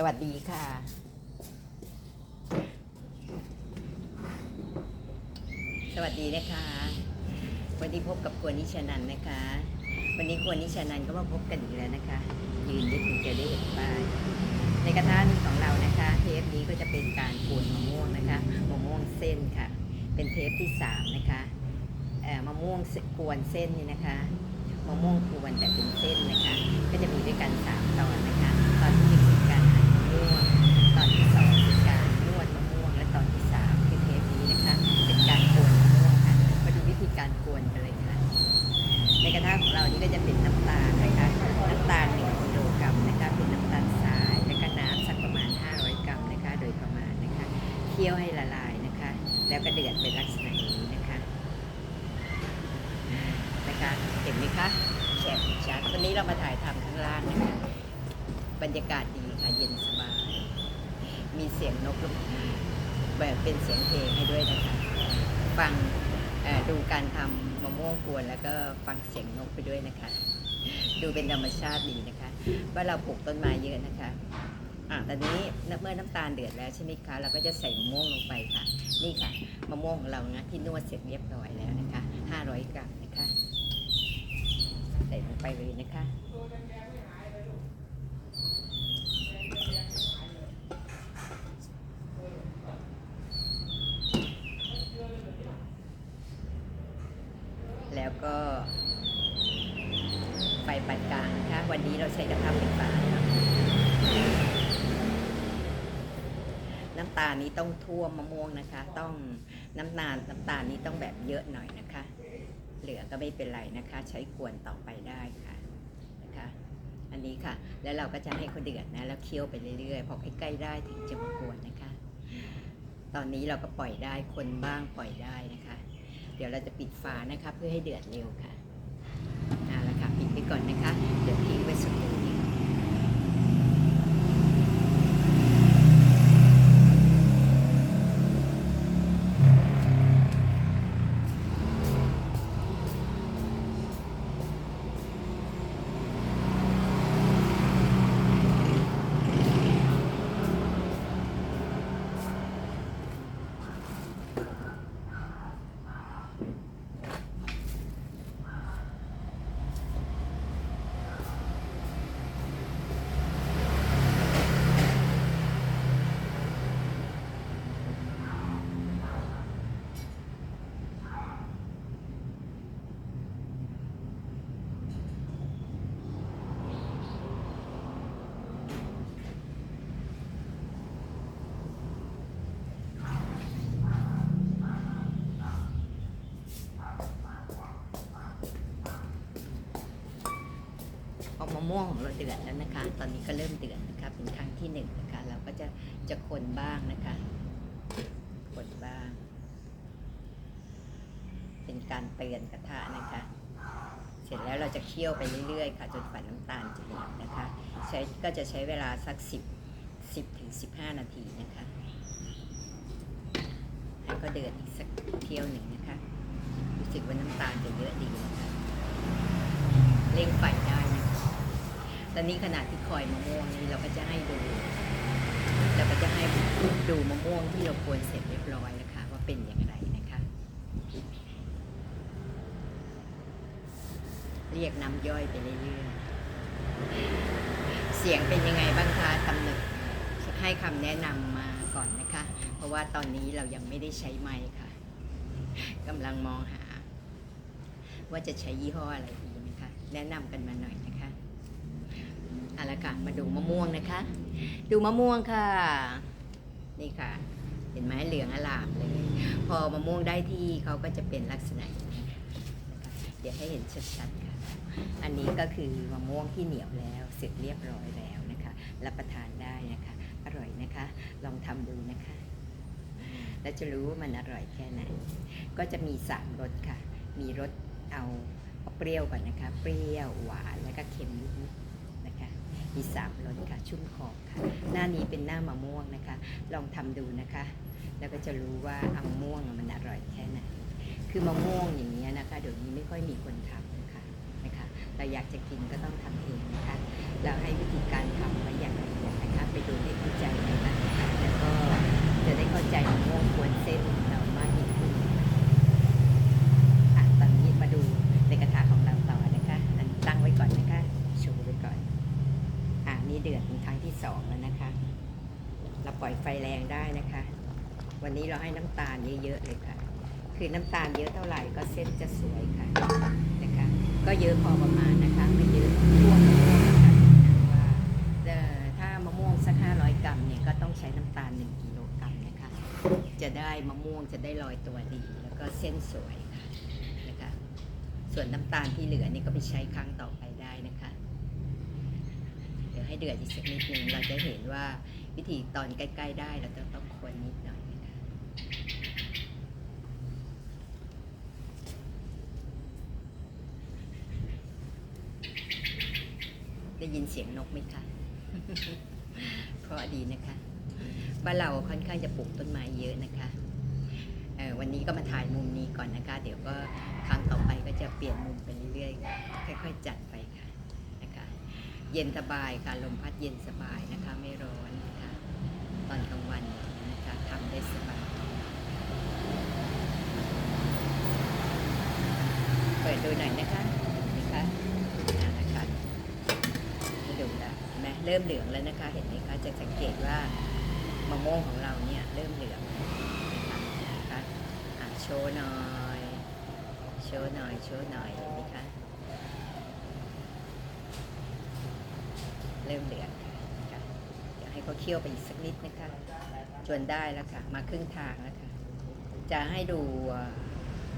สวัสดีค่ะสวัสดีนะคะ วันนี้พบกับควรนิชานันนะคะ วันนี้ควรนิชานันก็มาพบกันอีกแล้วนะคะ ยืนได้ถึงจะได้เห็นป้ายในกระทะนี้ของเรานะคะเทปนี้ก็จะเป็นการกวนมะม่วงนะคะมะม่วงเส้นค่ะ เป็นเทปที่สามนะคะมะม่วงกวนเส้นนี่นะคะมะม่วงกวนแต่เป็นเส้นนะคะ ก็จะมีด้วยกันสามตอนนะคะ ตอนที่ เดือดเป็นลักษณะนี้นะคะนะคะเห็นไหมคะแฉกชัดวันนี้เรามาถ่ายทำข้างล่างนะคะบรรยากาศดีค่ะเย็นสบาย มีเสียงนกลูกแบบเป็นเสียงเพลงให้ด้วยนะคะ ฟังดูการทำมะม่วงกวนแล้วก็ฟังเสียงนกไปด้วยนะคะ ดูเป็นธรรมชาติดีนะคะว่าเราปลูกต้นไม้เยอะนะคะ อะตอนนี้เมื่อน้ำตาลเดือดแล้วใช่ไหมคะ เราก็จะใส่มะม่วงลงไปค่ะ นี่ค่ะมะม่วงของเรานะที่นวดเสร็จเรียบร้อยแล้วนะคะ 500 กรัมนะคะ ใส่ลงไปเลยนะคะแล้วก็ไฟปานกลางนะคะ วันนี้เราใช้กระทะไฟฟ้าค่ะ น้ำตาลนี้ต้องท่วมมะม่วงนะคะ ต้องน้ำตาลน้ำตาลนี้ต้องแบบเยอะหน่อยนะคะ เหลือก็ไม่เป็นไรนะคะ ใช้กวนต่อไปได้ค่ะนะคะ อันนี้ค่ะ แล้วเราก็จะให้เขาเดือดนะแล้วเคี่ยวไปเรื่อยๆพอใกล้ๆได้ถึงจะมากวนนะคะ ตอนนี้เราก็ปล่อยได้คนบ้างปล่อยได้นะคะ เดี๋ยวเราจะปิดฝานะคะ เพื่อให้เดือดเร็วค่ะเอาละค่ะปิดไปก่อนนะคะเดี๋ยว มะม่วงของเราเดือดแล้วนะคะ ตอนนี้ก็เริ่มเดือดนะคะเป็นครั้งที่หนึ่งนะคะ เราก็จะจะคนบ้างนะคะ คนบ้าง เป็นการเตือนกระทะนะคะ เสร็จแล้วเราจะเคี่ยวไปเรื่อยๆค่ะจนฝันน้ำตาลจะเหนียวนะคะ ใช้ก็จะใช้เวลาสักสิบสิบถึงสิบห้านาทีนะคะให้วก็เดือดอีกสักเที่ยวหนึ่งนะคะ รู้สึกว่าน้ำตาลจะเยอะดีนะคะเร่งไฟได้นะ ตอนนี้ขณะที่คอยมะม่วงนี้เราก็จะให้ดู เราก็จะให้ดูมะม่วงที่เรากวนเสร็จเรียบร้อยนะคะ ว่าเป็นอย่างไรนะคะ เรียกน้ำย่อยไปเรื่อยๆเสียงเป็นยังไงบ้างคะตำหนึกให้คำแนะนำมาก่อนนะคะ เพราะว่าตอนนี้เรายังไม่ได้ใช้ไม้ค่ะกำลังมองหา ว่าจะใช้ยี่ห้ออะไรดีนะคะ แนะนำกันมาหน่อย เอาละค่ะมาดูมะม่วงนะคะ ดูมะม่วงค่ะ นี่ค่ะ เห็นไหมเหลืองอลามเลย พอมะม่วงได้ที่เขาก็จะเป็นลักษณะอย่างนี้นะคะเดี๋ยวให้เห็นชัดๆค่ะ อันนี้ก็คือมะม่วงที่เหนียวแล้วเสร็จเรียบร้อยแล้วนะคะ รับประทานได้นะคะ อร่อยนะคะ ลองทำดูนะคะแล้วจะรู้มันอร่อยแค่ไหน ก็จะมีสามรสค่ะ มีรสเอาเปรี้ยวก่อนนะคะ เปรี้ยวหวานแล้วก็เค็มนิดๆ มีสามล้นค่ะชุ่มคอค่ะ หน้านี้เป็นหน้ามะม่วงนะคะ ลองทำดูนะคะ แล้วก็จะรู้ว่าเอาม่วงมันอร่อยแค่ไหนคือมะม่วงอย่างนี้นะคะเดี๋ยวนี้ไม่ค่อยมีคนทำนะคะนะคะ เราอยากจะกินก็ต้องทำเองนะคะเราให้วิธีการทำไว้อย่างไรนะคะไปดูให้เข้าใจนะคะแล้วก็จะได้เข้าใจมะม่วงควรเส้นนะ ดือดเป็นครั้งที่สองแล้วนะคะ เราปล่อยไฟแรงได้นะคะ วันนี้เราให้น้ำตาลเยอะๆเลยค่ะ คือน้ำตาลเยอะเท่าไหร่ก็เส้นจะสวยค่ะนะคะ ก็เยอะพอประมาณนะคะ ไม่เยอะท่วมมะม่วงนะคะว่าเอ่อถ้ามะม่วงสัก500กรัมเนี่ยก็ต้องใช้น้ำตาล1กิโลกรัมนะคะ จะได้มะม่วงจะได้ลอยตัวดี แล้วก็เส้นสวยค่ะนะคะ ส่วนน้ำตาลที่เหลือนี่ก็ไปใช้ครั้งต่อไปได้นะคะ ให้เดือดอีกสักนิดหนึ่งเราจะเห็นว่าวิธีตอนใกล้ ๆ ได้เราจะต้องคนนิดหน่อยนะคะได้ยินเสียงนกไหมคะเพราะดีนะคะบ้านเราค่อนข้างจะปลูกต้นไม้เยอะนะคะวันนี้ก็มาถ่ายมุมนี้ก่อนนะคะ เดี๋ยวก็ครั้งต่อไปก็จะเปลี่ยนมุมไปเรื่อยๆ ค่อย ๆ จัดไปค่ะ เย็นสบายค่ะ ลมพัดเย็นสบายนะคะ ไม่ร้อนนะคะตอนกลางวันนะคะทำได้สบาย เปิดดูหน่อยนะคะนะคะอ่านะคะดูนะเห็นไหมเริ่มเหลืองแล้วนะคะ เห็นไหมคะ จะสังเกตว่ามะม่วงของเราเนี่ยเริ่มเหลืองนะคะนะคะโชว์หน่อย โชว์หน่อย โชว์หน่อย เห็นไหมคะเริ่มเหลือค่ะเดี๋ยวให้เขาเคี่ยวไปอีกสักนิดนะคะจนได้แล้วค่ะ มาครึ่งทางแล้วค่ะ จะให้ดู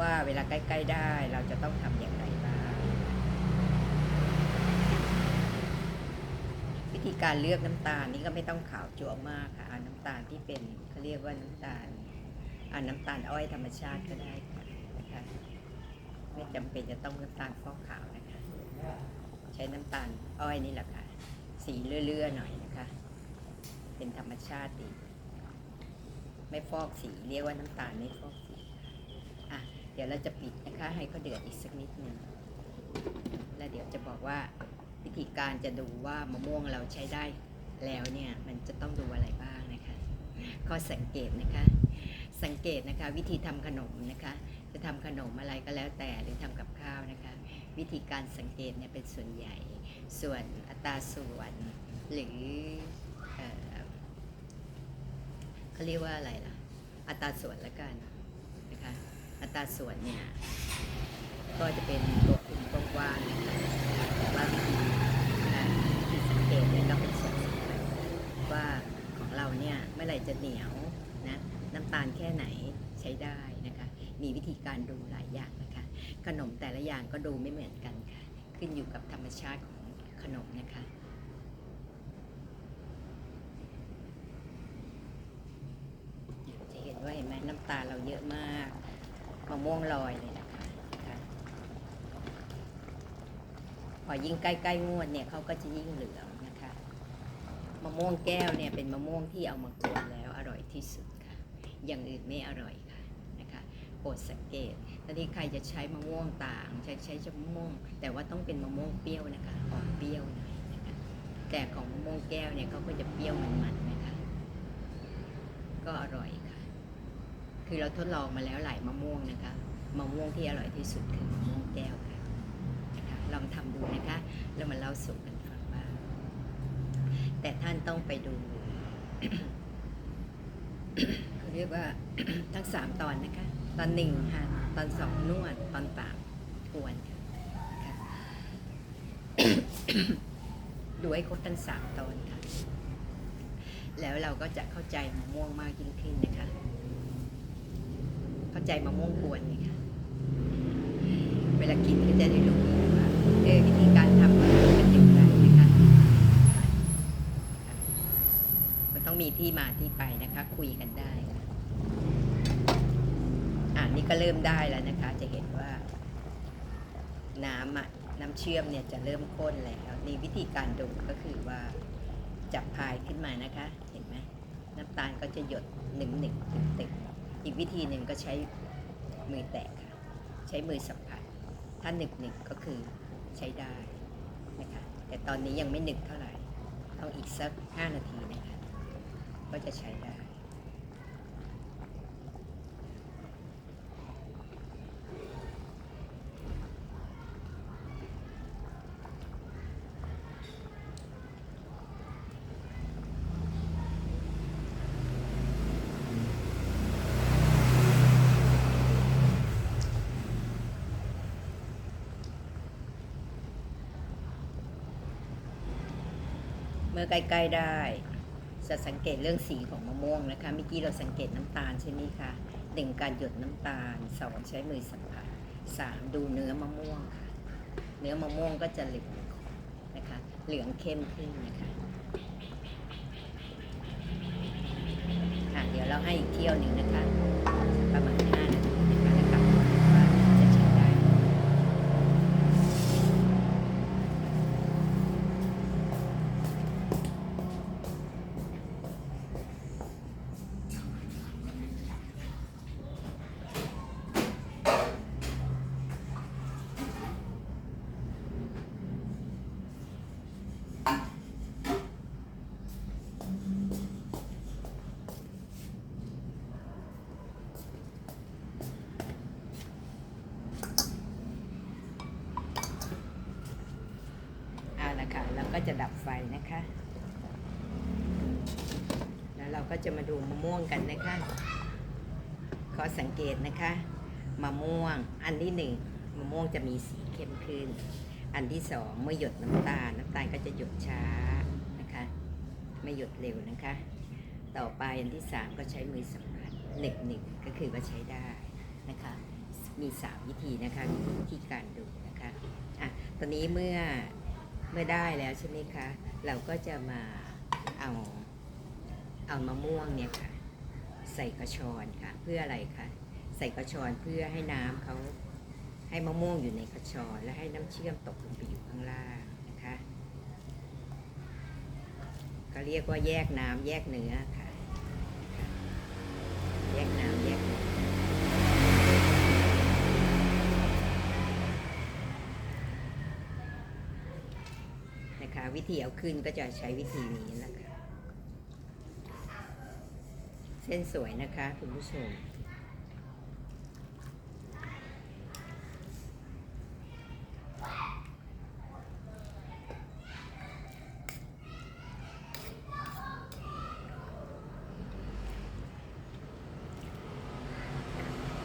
ว่าเวลาใกล้ ๆ ได้เราจะต้องทำอย่างไรบ้าง วิธีการเลือกน้ำตาลนี่ก็ไม่ต้องขาวจั่วมากค่ะเอาน้ำตาลที่เป็นเขาเรียกว่าน้ำตาลอาน้ำตาลอ้อยธรรมชาติก็ได้ค่ะนะคะไม่จำเป็นจะต้องน้ำตาลฟอกขาวนะคะ ใช้น้ำตาลอ้อยนี่แหละค่ะ สีเลื่อๆหน่อยนะคะ เป็นธรรมชาติดี ไม่ฟอกสีเรียกว่าน้ำตาลไม่ฟอกสีอะเดี๋ยวเราจะปิดนะคะ ให้เขาเดือดอีกสักนิดหนึ่งแล้วเดี๋ยวจะบอกว่าวิธีการจะดูว่ามะม่วงเราใช้ได้แล้วเนี่ยมันจะต้องดูอะไรบ้างนะคะข้อสังเกตนะคะ สังเกตนะคะวิธีทำขนมนะคะ จะทำขนมอะไรก็แล้วแต่หรือทำกับข้าวนะคะ วิธีการสังเกตเนี่ยเป็นส่วนใหญ่ ส่วนอัตราส่วนหรือเขาเรียกว่าอะไรล่ะ อัตราส่วนละกันนะคะอัตราส่วนเนี่ยก็จะเป็นตัวคุมกว้างๆนะคะแต่ว่าวิธีการวิธีสังเกตเนี่ยก็เป็นส่วนสำคัญว่าของเราเนี่ยเมื่อไหร่จะเหนียวนะน้ำตาลแค่ไหนใช้ได้นะคะ มีวิธีการดูหลายอย่างนะคะ ขนมแต่ละอย่างก็ดูไม่เหมือนกันค่ะ ขึ้นอยู่กับธรรมชาติของ ขนมนะคะจะเห็นว่าเห็นไหมน้ำตาเราเยอะมากมะม่วงลอยเลยนะคะคะพอยิ่งใกล้ๆงวดเนี่ยเขาก็จะยิ่งเหลืองนะคะมะม่วงแก้วเนี่ยเป็นมะม่วงที่เอามากวนแล้วอร่อยที่สุดค่ะ อย่างอื่นไม่อร่อย ปรดสังเกตตอนที่ใครจะใช้มะม่วงต่างใช้ใช้มะม่วง แต่ว่าต้องเป็นมะม่วงเปรี้ยวนะคะออกเปรี้ยวหน่อยนะคะ แต่ของมะม่วงแก้วเนี่ยเขาก็จะเปรี้ยวมันๆนะคะ ก็อร่อยค่ะ คือเราทดลองมาแล้วหลายมะม่วงนะคะ มะม่วงที่อร่อยที่สุดคือมะม่วงแก้วค่ะนะคะ ลองทำดูนะคะ แล้วมาเล่าสู่กันฟังบ้างแต่ท่านต้องไปดูเรียกว่าทั้งสามตอนนะคะ ตอนหนึ่งค่ะ ตอนสองนวด ตอนสามกวนค่ะดูให้ครบทั้งสามตอนค่ะ แล้วเราก็จะเข้าใจมะม่วงมากยิ่งขึ้นนะคะ เข้าใจมะม่วงกวนไหมคะเวลากินก็จะได้รู้ว่าเออวิธีการทำมันเป็นอย่างไรนะคะมันต้องมีที่มาที่ไปนะคะ คุยกันได้ นี่ก็เริ่มได้แล้วนะคะ จะเห็นว่า น้ำอะน้ำเชื่อมเนี่ยจะเริ่มข้นแล้วนี่วิธีการดูก็คือว่าจับพายขึ้นมานะคะ เห็นไหมน้ำตาลก็จะหยดหนึ่งหนึ่งตึกตึกอีกวิธีหนึ่งก็ใช้มือแตะค่ะ ใช้มือสัมผัส ถ้าหนึบหนึบก็คือใช้ได้นะคะ แต่ตอนนี้ยังไม่หนึบเท่าไหร่ ต้องอีกสักห้านาทีนะคะ ก็จะใช้ได้ือใกล้ๆได้จะสังเกตเรื่องสีของมะม่วงนะคะเมื่อกี้เราสังเกตน้ำตาลใช่ไหมคะหนึ่งการหยดน้ำตาลสองใช้มือสัมผัสสามดูเนื้อมะม่วงค่ะ เนื้อมะม่วงก็จะเหลืองนะคะ เหลืองเข้มขึ้นนะคะค่ะเดี๋ยวเราให้อีกเที่ยวหนึ่งนะคะมาณ5นาทีนะคะแล้วกลับมาดูว่าจะใช้ได้ไหม เอาละค่ะเราก็จะดับไฟ นะคะ แล้วเราก็จะมาดูมะม่วงกันนะคะ ขอสังเกตนะคะมะม่วงอันที่หนึ่งมะม่วงจะมีสีเข้มขึ้น อันที่สองเมื่อหยดน้ำตาลน้ำตาลก็จะหยดช้านะคะ ไม่หยดเร็วนะคะ ต่อไปอันที่สามก็ใช้มือสัมผัสหนึ่งหนึ่งก็คือว่าใช้ได้นะคะ มีสามวิธีนะคะวิธีการดูนะคะอะตอนนี้เมื่อเมื่อได้แล้วใช่ไหมคะ เราก็จะมาเอาเอามะม่วงเนี่ยค่ะ ใส่กระชอนค่ะ เพื่ออะไรคะใส่กระชอนเพื่อให้น้ำเขาให้มะม่วงอยู่ในกระชอนและให้น้ำเชื่อมตกลงไปอยู่ข้างล่างนะคะก็เรียกว่าแยกน้ำแยกเนื้อค่ะค่ะแยกน้ำ นะคะ วิธีเอาขึ้นก็จะใช้วิธีนี้นะคะ เส้นสวยนะคะคุณผู้ชม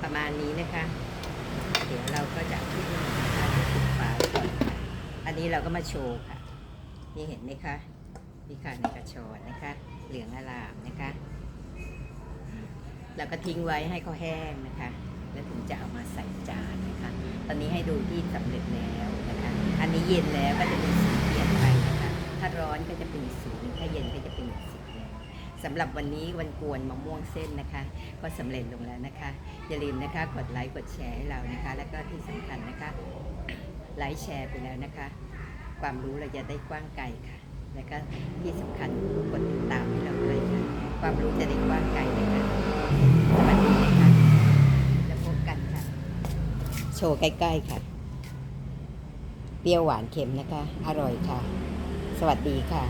ประมาณนี้นะคะ เดี๋ยวเราก็จะขึ้นนะคะจะปิดฝาก่อนอันนี้เราก็มาโชว์ค่ะ นี่เห็นไหมคะนี่ค่ะในกระชอนนะคะ เหลืองอลามนะคะ แล้วก็ทิ้งไว้ให้เขาแห้งนะคะ แล้วถึงจะเอามาใส่จานนะคะ ตอนนี้ให้ดูที่สำเร็จแล้วนะคะ อันนี้เย็นแล้วก็จะมีสีเปลี่ยนไปนะคะ ถ้าร้อนก็จะเป็นสีถ้าเย็นก็จะเป็นสีหนึ่งสำหรับวันนี้วันกวนมะม่วงเส้นนะคะ ก็สำเร็จลงแล้วนะคะ อย่าลืมนะคะกดไลค์กดแชร์ให้เรานะคะ แล้วก็ที่สำคัญนะคะไลค์แชร์ไปแล้วนะคะ ความรู้เราจะได้กว้างไกลค่ะ แล้วก็ที่สำคัญกดติดตามให้เราด้วยค่ะความรู้จะได้กว้างไกลนะคะสวัสดีนะคะแล้วพบกันค่ะ โชว์ใกล้ๆค่ะ เปรี้ยวหวานเค็มนะคะ อร่อยค่ะ สวัสดีค่ะ